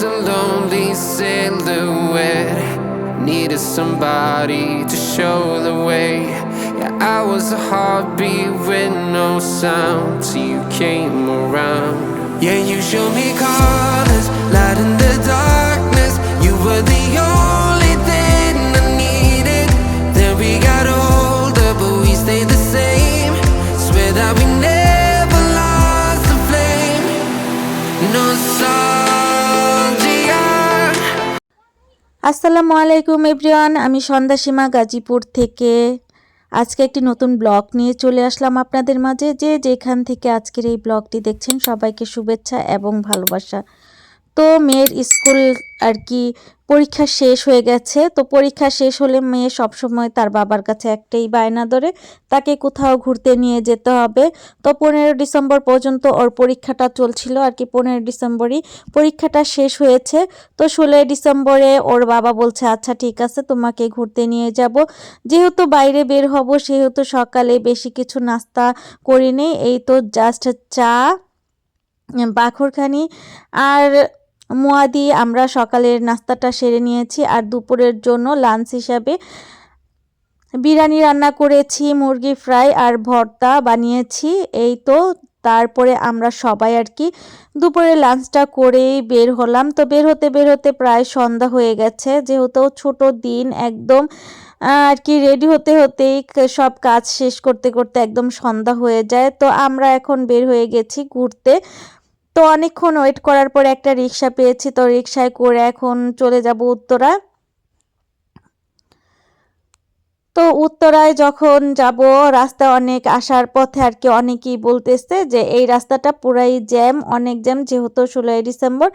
just a lonely silhouette. Needed somebody to show the way. Yeah, I was a heartbeat with no sound till you came around. Yeah, you showed me colors, আসসালামু আলাইকুম everyone, আমি সন্ধ্যা সীমা গাজীপুর থেকে। আজকে একটি নতুন blog নিয়ে চলে আসলাম আপনাদের মাঝে। যে যেখান থেকে আজকের এই ব্লগটি দেখছেন, সবাইকে শুভেচ্ছা এবং ভালোবাসা। তো মেয়ের স্কুল আর কি পরীক্ষা শেষ হয়ে গেছে। তো পরীক্ষা শেষ হলে মেয়ে সবসময় তার বাবার কাছে একটাই বায়না ধরে, তাকে কোথাও ঘুরতে নিয়ে যেতে হবে। তো পনেরো ডিসেম্বর পর্যন্ত ওর পরীক্ষাটা চলছিল আর কি, পনেরো ডিসেম্বরই পরীক্ষাটা শেষ হয়েছে। তো ষোলোই ডিসেম্বরে ওর বাবা বলছে আচ্ছা ঠিক আছে, তোমাকে ঘুরতে নিয়ে যাব। যেহেতু বাইরে বের হব, সেহেতু সকালে বেশি কিছু নাস্তা করিনি। এই তো জাস্ট চা, বাখরখানি, আর মোয়া দিয়ে আমরা সকালের নাস্তাটা সেরে নিয়েছি আর দুপুরের জন্য লাঞ্চ হিসাবে বিরিয়ানি রান্না করেছি, মুরগি ফ্রাই আর ভর্তা বানিয়েছি। এই তো, তারপরে আমরা সবাই আর কি দুপুরে লাঞ্চটা করেই বের হলাম। তো বের হতে বের হতে প্রায় সন্ধ্যা হয়ে গেছে। যেহেতু ছোট দিন, একদম আর কি রেডি হতে হতেই সব কাজ শেষ করতে করতে একদম সন্ধ্যা হয়ে যায়। তো আমরা এখন বের হয়ে গেছি ঘুরতে। তো অনেকক্ষণ ওয়েট করার পরে একটা রিক্সা পেয়েছি, তো রিক্সায় করে এখন চলে যাব উত্তরা। তো উত্তরায় যখন যাব, রাস্তা অনেক আসার পথে আর কি অনেকেই বলতেছে যে এই রাস্তাটা পুরাই জ্যাম, অনেক জ্যাম, যেহেতু ষোলোই ডিসেম্বর,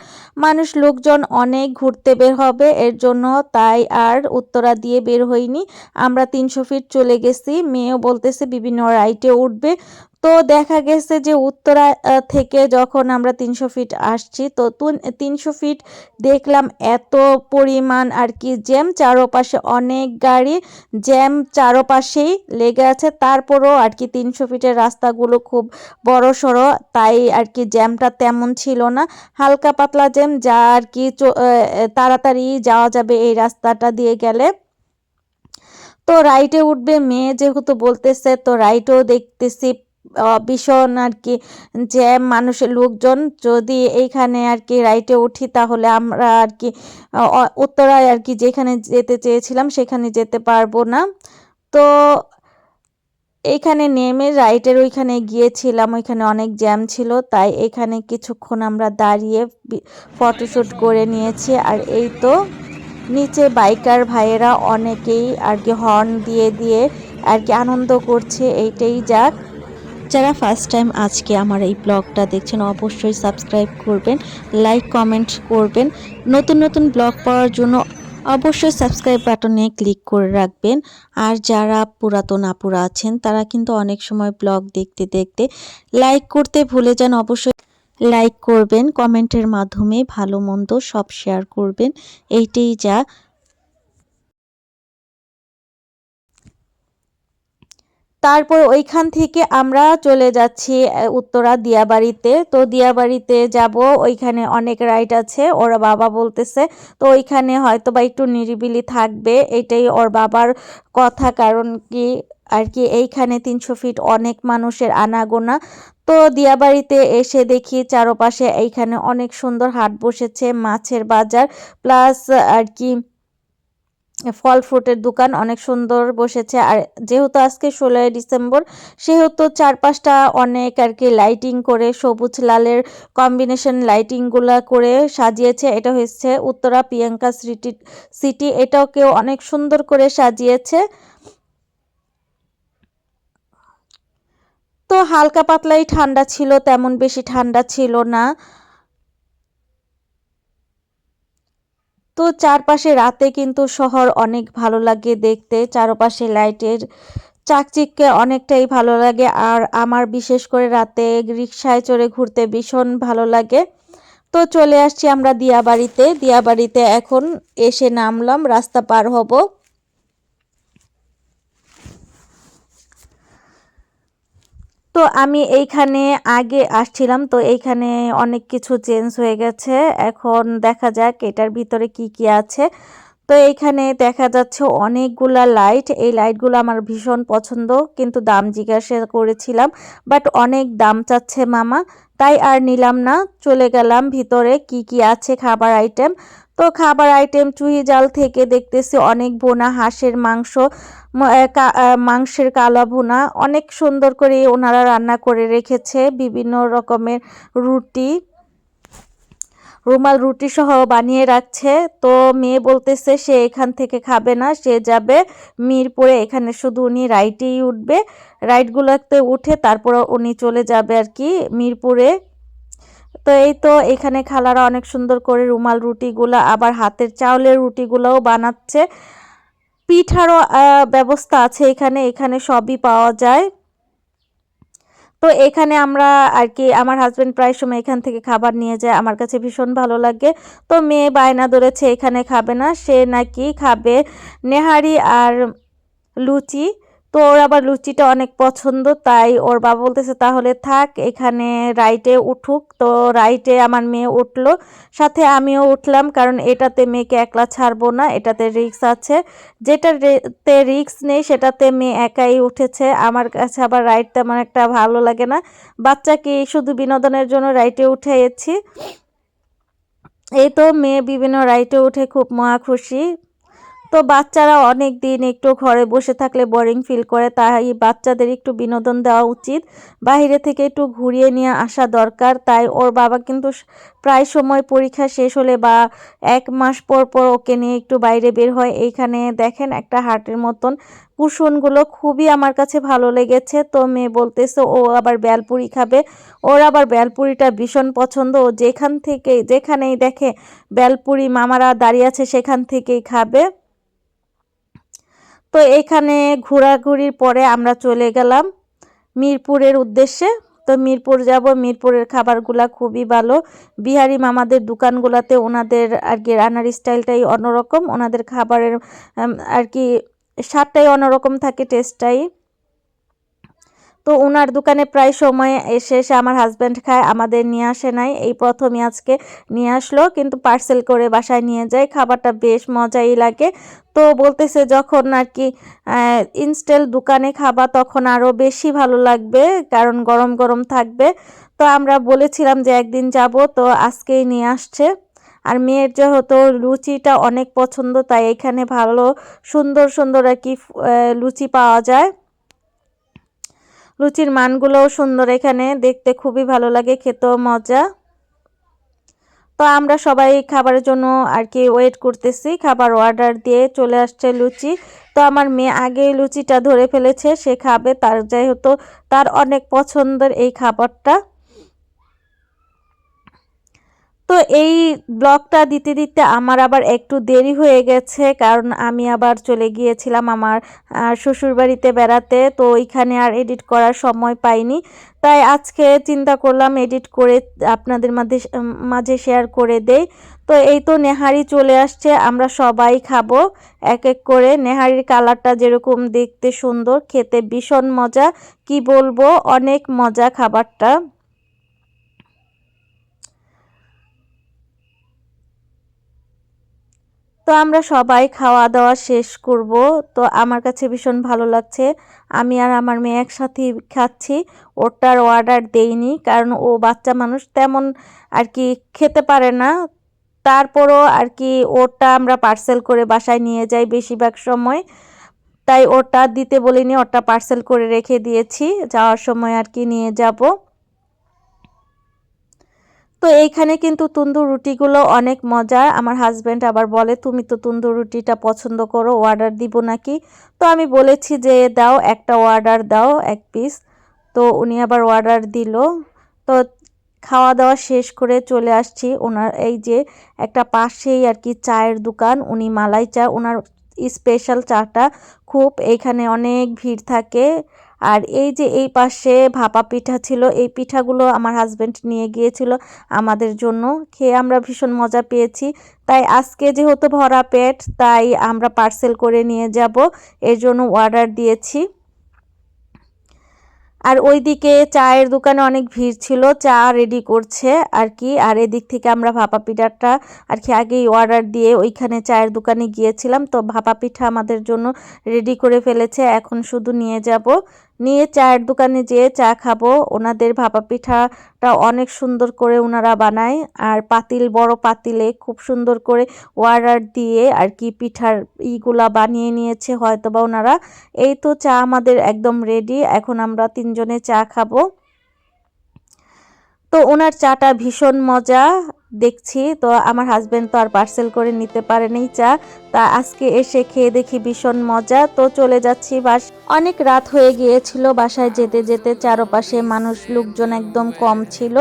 মানুষ লোকজন অনেক ঘুরতে বের হবে, এর জন্য তাই আর উত্তরা দিয়ে বের হইনি। আমরা তিনশো ফিট চলে গেছি, মেয়েও বলতেছে বিভিন্ন রাইটে উঠবে তো দেখা গেছে যে উত্তরা থেকে যখন আমরা তিনশো ফিট আসছি, তো তিনশো ফিট দেখলাম এত পরিমাণ আর কি জ্যাম, চারোপাশে অনেক গাড়ি, জ্যাম চারোপাশেই লেগে আছে। তারপরও আর কি তিনশো ফিটের রাস্তাগুলো খুব বড় সড়ো তাই আর কি জ্যামটা তেমন ছিল না। হালকা পাতলা জ্যাম, যা আর কি তাড়াতাড়ি যাওয়া যাবে এই রাস্তাটা দিয়ে গেলে। তো রাইটে উঠবে, মেয়ে যেহেতু বলতেছে, তো রাইটেও দেখতেছি ভীষণ আর কি জ্যাম মানুষের লোকজন যদি এইখানে আর কি রাইটে উঠি তাহলে আমরা আর কি উত্তরায় আর কি যেখানে যেতে চেয়েছিলাম সেখানে যেতে পারব না। তো এইখানে নেমে রাইটের ওইখানে গিয়েছিলাম, ওইখানে অনেক জ্যাম ছিল, তাই এখানে কিছুক্ষণ আমরা দাঁড়িয়ে ফটোশ্যুট করে নিয়েছি। আর এই তো নিচে বাইকার ভাইয়েরা অনেকেই আর কি হর্ন দিয়ে দিয়ে আর কি আনন্দ করছে, এইটাই যাক। যারা ফার্স্ট টাইম আজকে আমার এই ব্লগটা দেখছেন, অবশ্যই সাবস্ক্রাইব করবেন লাইক কমেন্ট করবেন। নতুন নতুন ব্লগ পাওয়ার জন্য অবশ্যই সাবস্ক্রাইব বাটনে ক্লিক করে রাখবেন। আর যারা পুরাতন আপুরা আছেন, তারা কিন্তু অনেক সময় ব্লগ দেখতে দেখতে লাইক করতে ভুলে যান। অবশ্যই লাইক করবেন কমেন্টের মাধ্যমে ভালো, মন্দ সব শেয়ার করবেন। এইটাই যা। তারপর ওইখান থেকে আমরা চলে যাচ্ছি উত্তরা দিয়াবাড়িতে। তো দিয়াবাড়িতে যাব, ওইখানে অনেক রাইড আছে, ওর বাবা বলতেছে, তো ওইখানে হয়তো বা একটু নিরিবিলি থাকবে। এটাই ওর বাবার কথা, কারণ কি, আর কি, এইখানে তিনশো ফিট অনেক মানুষের আনাগোনা। তো দিয়াবাড়িতে এসে দেখি চারপাশে এইখানে অনেক সুন্দর হাট বসেছে, মাছের বাজার, প্লাস আর কি ফল ফ্রুটের দোকান অনেক সুন্দর বসেছে। আর যেহেতু আজকে ষোলোই ডিসেম্বর, সেহেতু চারপাশটা অনেক আর কি লাইটিং করে, সবুজ লালের কম্বিনেশন লাইটিংগুলো করে সাজিয়েছে। এটা হচ্ছে উত্তরা প্রিয়াঙ্কা সিটি সিটি এটাও কেউ অনেক সুন্দর করে সাজিয়েছে। তো হালকা পাতলাই ঠান্ডা ছিল, তেমন বেশি ঠান্ডা ছিল না। তো চারপাশে রাতে কিন্তু শহর অনেক ভালো লাগে দেখতে। চারপাশে লাইটের চাকচিককে অনেকটাই ভালো লাগে। আর আমার বিশেষ করে রাতে রিক্সায় চড়ে ঘুরতে ভীষণ ভালো লাগে। তো চলে আসছি আমরা দিয়াবাড়িতে। দিয়াবাড়িতে এখন এসে নামলাম, রাস্তা পার হব। তো আমি এইখানে আগে আসছিলাম, তো এইখানে অনেক কিছু চেঞ্জ হয়ে গেছে। এখন দেখা যাক এটার ভিতরে কি কি আছে। তো এইখানে দেখা যাচ্ছে অনেকগুলা লাইট এই লাইটগুলো আমার ভীষণ পছন্দ, কিন্তু দাম জিজ্ঞাসা করেছিলাম বাট অনেক দাম চাচ্ছে মামা, তাই আর নিলাম না। চলে গেলাম ভিতরে কি কি আছে খাবার আইটেম তো খাবার আইটেম চুই জাল থেকে দেখতেছি অনেক বোনা হাঁসের মাংস মাংসের কালা ভুনা। অনেক সুন্দর করে ওনারা রান্না করে রেখেছে বিভিন্ন রকমের রুটি। রুমাল রুটি সহ বানিয়ে রাখছে। তো মেয়ে বলতেছে, সে এখান থেকে খাবে না, সে যাবে মিরপুরে। এখানে শুধু উনি রাইটেই উঠবে। রাইডগুলোতে উঠে তারপর উনি চলে যাবে আর কি মিরপুরে। তো এই তো এখানে খালারা অনেক সুন্দর করে রুমাল রুটিগুলো, আবার হাতের চাউলের রুটিগুলোও বানাচ্ছে। পিঠারও ব্যবস্থা আছে এখানে এখানে সবই পাওয়া যায়। তো এখানে আমরা আর কি, আমার হাজব্যান্ড প্রায় সময় এখান থেকে খাবার নিয়ে যায়, আমার কাছে ভীষণ ভালো লাগে। তো মেয়ে বায়না ধরেছে, এখানে খাবে না, সে নাকি খাবে নেহারি আর লুচি। তো ওর আবার লুচিটা অনেক পছন্দ, তাই ওর বাবা বলতেছে, তাহলে থাক, এখানে রাইটে উঠুক। তো রাইটে আমার মেয়ে উঠল, সাথে আমিও উঠলাম, কারণ এটাতে মেয়েকে একলা ছাড়বো না, এটাতে রিক্স আছে। যেটাতে রিক্স নেই, সেটাতে মেয়ে একাই উঠেছে। আমার কাছে আবার রাইড তেমন একটা ভালো লাগে না। বাচ্চাকে শুধু বিনোদনের জন্য রাইটে উঠেছি। এই তো মেয়ে বিভিন্ন রাইটে উঠে খুব মহা খুশি। তো বাচ্চারা অনেক দিন একটু ঘরে বসে থাকলে বোরিং ফিল করে, তাই বাচ্চাদের একটু বিনোদন দেওয়া উচিত। বাইরে থেকে একটু ঘুরিয়ে নিয়ে আসা দরকার, তাই ওর বাবা কিন্তু প্রায় সময় পরীক্ষা শেষ হলে বা এক মাস পর পর ওকে নিয়ে একটু বাইরে বের হয়। এইখানে দেখেন একটা হাটের মতন কুশনগুলো খুবই আমার কাছে ভালো লেগেছে। তো মেয়ে বলতেছে, ও আবার বেলপুরি খাবে। ওর আবার বেলপুরিটা ভীষণ পছন্দ। ও যেখান থেকে, যেখানেই দেখে বেলপুরি মামারা দাঁড়িয়ে আছে, সেখান থেকেই খাবে। তো এখানে ঘোরাঘুরির পরে আমরা চলে গেলাম মিরপুরের উদ্দেশ্যে। তো মিরপুর যাব, মিরপুরের খাবারগুলা খুবই ভালো। বিহারি মামাদের দোকানগুলাতে ওনাদের আর কি রান্নার স্টাইলটাই অন্যরকম, ওনাদের খাবারের আর কি স্বাদটাই অন্যরকম থাকে টেস্টটাই তো ওনার দোকানে প্রায় সময় এসে এসে আমার হাজব্যান্ড খায়, আমাদের নিয়ে আসে নাই। এই প্রথমই আজকে নিয়ে আসলো, কিন্তু পার্সেল করে বাসায় নিয়ে যায়। খাবারটা বেশ মজাই লাগে। তো বলতেছে যখন আর কি ইনস্টেল দোকানে খাবা তখন আরও বেশি ভালো লাগবে, কারণ গরম গরম থাকবে। তো আমরা বলেছিলাম যে একদিন যাব, তো আজকেই নিয়ে আসছে। আর মেয়ের যেহেতু লুচিটা অনেক পছন্দ, তাই এখানে ভালো সুন্দর সুন্দর আর কি লুচি পাওয়া যায়। লুচির মানগুলোও সুন্দর এখানে, দেখতে খুবই ভালো লাগে, খেতেও মজা। তো আমরা সবাই খাবারের জন্য আর কি ওয়েট করতেছি, খাবার অর্ডার দিয়ে চলে আসছে লুচি। তো আমার মেয়ে আগে লুচিটা ধরে ফেলেছে, সে খাবে, তার যাই হতো তার অনেক পছন্দের এই খাবারটা। তো এই ব্লগটা দিতে দিতে আমার আবার একটু দেরি হয়ে গেছে, কারণ আমি আবার চলে গিয়েছিলাম আমার শ্বশুরবাড়িতে বেড়াতে, তো ওইখানে আর এডিট করার সময় পাইনি। তাই আজকে চিন্তা করলাম এডিট করে আপনাদের মাঝে মাঝে শেয়ার করে দেই। তো এই তো নেহারি চলে আসছে, আমরা সবাই খাব, এক এক করে। নেহারির কালারটা যেরকম দেখতে সুন্দর, খেতে ভীষণ মজা, কি বলব, অনেক মজা খাবারটা। তো আমরা সবাই খাওয়া দাওয়া শেষ করব। তো আমার কাছে ভীষণ ভালো লাগছে। আমি আর আমার মেয়ে একসাথে খাচ্ছি। ওটার অর্ডার দেইনি, কারণ ও বাচ্চা মানুষ তেমন আর কি খেতে পারে না। তারপরও আর কি ওটা আমরা পার্সেল করে বাসায় নিয়ে যাই বেশিরভাগ সময়। তাই ওটা দিতে বলিনি ওটা পার্সেল করে রেখে দিয়েছি। যাওয়ার সময় আর কি নিয়ে যাব। তো এইখানে কিন্তু তন্দুর রুটিগুলো অনেক মজার। আমার হাজব্যান্ড আবার বলে, তুমি তো তন্দুর রুটিটা পছন্দ করো অর্ডার দিব নাকি? তো আমি বলেছি যে, দাও, একটা অর্ডার দাও, এক পিস তো উনি আবার অর্ডার দিল। তো খাওয়া দাওয়া শেষ করে চলে আসছি। ওনার এই যে একটা পাশেই আর কি চায়ের দোকান, উনি মালাই চা। ওনার স্পেশাল চাটা খুব এইখানে অনেক ভিড় থাকে। আর এই যে এই পাশে ভাপা পিঠা ছিল, এই পিঠাগুলো আমার হাজবেন্ড নিয়ে গিয়েছিল আমাদের জন্য। খেয়ে আমরা ভীষণ মজা পেয়েছি। তাই আজকে যেহেতু ভরা পেট, তাই আমরা পার্সেল করে নিয়ে যাব। এর জন্য অর্ডার দিয়েছি। আর ওইদিকে চায়ের দোকানে অনেক ভিড় ছিল, চা রেডি করছে আর কি। আর এদিক থেকে আমরা ভাপা পিঠাটা আর কি আগেই অর্ডার দিয়ে ওইখানে চায়ের দোকানে গিয়েছিলাম। তো ভাপা পিঠা আমাদের জন্য রেডি করে ফেলেছে। এখন শুধু নিয়ে যাব। নিয়ে চায়ের দোকানে যেয়ে চা খাব। ওনাদের ভাপা পিঠাটা অনেক সুন্দর করে ওনারা বানায়। আর পাতিল, বড় পাতিলে খুব সুন্দর করে ওয়ারার দিয়ে আর কি পিঠার ইগুলা বানিয়ে নিয়েছে হয়তো বা ওনারা। এই তো চা আমাদের একদম রেডি এখন আমরা তিনজনে চা খাব। তো ওনার চাটা ভীষণ মজা দেখছি। তো আমার হাজব্যান্ড তো আর পার্সেল করে নিতে পারেনি চা। তা আজকে এসে খেয়ে দেখি ভীষণ মজা। তো চলে যাচ্ছি বাস। অনেক রাত হয়ে গিয়েছিল, বাসায় যেতে যেতে চারপাশে মানুষ, লোকজন একদম কম ছিল।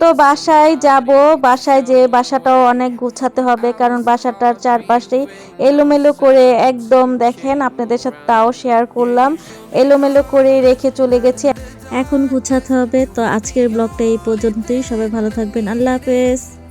তো বাসায় যাব, বাসায় যে বাসাটাও অনেক গুছাতে হবে, কারণ বাসাটার চারপাশেই এলোমেলো করে একদম দেখেন, আপনাদের সাথে তাও শেয়ার করলাম। এলোমেলো করে রেখে চলে গেছি। এখন গুছাতে হবে। তো আজকের ব্লগটা এই পর্যন্তই। সবাই ভালো থাকবেন। আল্লাহ হাফেজ।